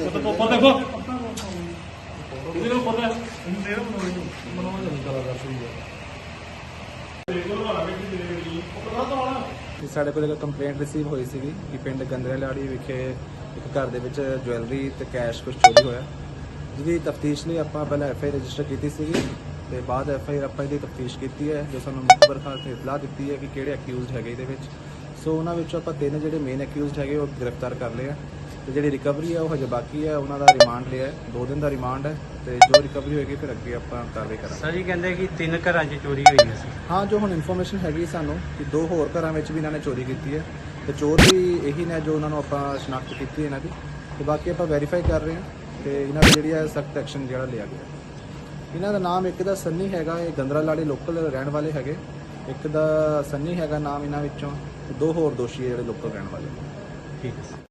ਦੇਖੋ ਸਾਡੇ ਕੋਲ ਇੱਕ ਕੰਪਲੇਂਟ ਰਿਸੀਵ ਹੋਈ ਸੀਗੀ ਕਿ ਪਿੰਡ ਗੰਦਰੇ ਲਾੜੀ ਵਿਖੇ ਇੱਕ ਘਰ ਦੇ ਵਿੱਚ ਜਵੈਲਰੀ ਤੇ ਕੈਸ਼ ਕੁਝ ਚੋਰੀ ਹੋਇਆ, ਜਿਹਦੀ ਤਫਤੀਸ਼ ਲਈ ਆਪਾਂ ਪਹਿਲਾਂ ਐਫਆਈ ਰਜਿਸਟਰ ਕੀਤੀ ਸੀਗੀ ਤੇ ਬਾਅਦ ਐਫਆਈ ਆਪਾਂ ਇਹਦੀ ਤਫਤੀਸ਼ ਕੀਤੀ ਹੈ, ਜੋ ਸਾਨੂੰ ਮੁਖਬਰ ਖਾਸ ਨੇ ਇਤਲਾਹ ਦਿੱਤੀ ਹੈ ਕਿ ਕਿਹੜੇ ਅਕਿਊਜ਼ਡ ਹੈਗੇ ਇਹਦੇ ਵਿੱਚ। ਸੋ ਉਹਨਾਂ ਵਿੱਚੋਂ ਆਪਾਂ ਤਿੰਨ ਜਿਹੜੇ ਮੇਨ ਅਕਿਊਜ਼ਡ ਹੈਗੇ ਉਹ ਗ੍ਰਿਫਤਾਰ ਕਰ ਲਏ ਆ। ਤੇ ਜਿਹੜੀ ਰਿਕਵਰੀ ਹੈ ਉਹ ਹਜੇ ਬਾਕੀ ਹੈ ਉਹਨਾਂ ਦਾ ਰਿਮਾਂਡ ਲਿਆ ਹੈ ਦੋ ਦਿਨ ਦਾ ਰਿਮਾਂਡ ਹੈ ਤੇ ਜੋ ਰਿਕਵਰੀ ਹੋਏਗੀ ਫਿਰ ਅੱਗੇ ਆਪਾਂ ਕਾਰਵਾਈ ਕਰਾਂਗੇ। ਸਰ ਜੀ ਕਹਿੰਦੇ ਕਿ ਤਿੰਨ ਘਰਾਂ 'ਚ ਚੋਰੀ ਹੋਈ ਹੈ ਸਰ। ਹਾਂ ਜੋ ਹੁਣ ਇਨਫੋਰਮੇਸ਼ਨ ਹੈਗੀ ਸਾਨੂੰ ਕਿ ਦੋ ਹੋਰ ਘਰਾਂ ਵਿੱਚ ਵੀ ਇਹਨਾਂ ਨੇ ਚੋਰੀ ਕੀਤੀ ਹੈ ਤੇ ਚੋਰ ਵੀ ਇਹੀ ਨੇ ਜੋ ਉਹਨਾਂ ਨੂੰ ਆਪਾਂ ਸ਼ਨਾਖਤ ਕੀਤੀ ਇਹਨਾਂ ਦੀ ਤੇ ਬਾਕੀ ਆਪਾਂ ਵੈਰੀਫਾਈ ਕਰ ਰਹੇ ਹਾਂ ਤੇ ਇਹਨਾਂ ਦੀ ਜਿਹੜੀ ਹੈ ਸਖਤ ਐਕਸ਼ਨ ਜਿਹੜਾ ਲਿਆ ਗਿਆ। ਇਹਨਾਂ ਦਾ ਨਾਮ ਇੱਕ ਦਾ ਸੰਨੀ ਹੈਗਾ ਇਹ ਗੰਦਰਾ ਲਾੜੇ ਲੋਕਲ ਰਹਿਣ ਵਾਲੇ ਹੈਗੇ। ਇੱਕ ਦਾ ਸੰਨੀ ਹੈਗਾ ਨਾਮ ਇਹਨਾਂ ਵਿੱਚੋਂ ਦੋ ਹੋਰ ਦੋਸ਼ੀ ਜਿਹੜੇ ਲੋਕਲ ਰਹਿਣ ਵਾਲੇ ਠੀਕ ਹੈ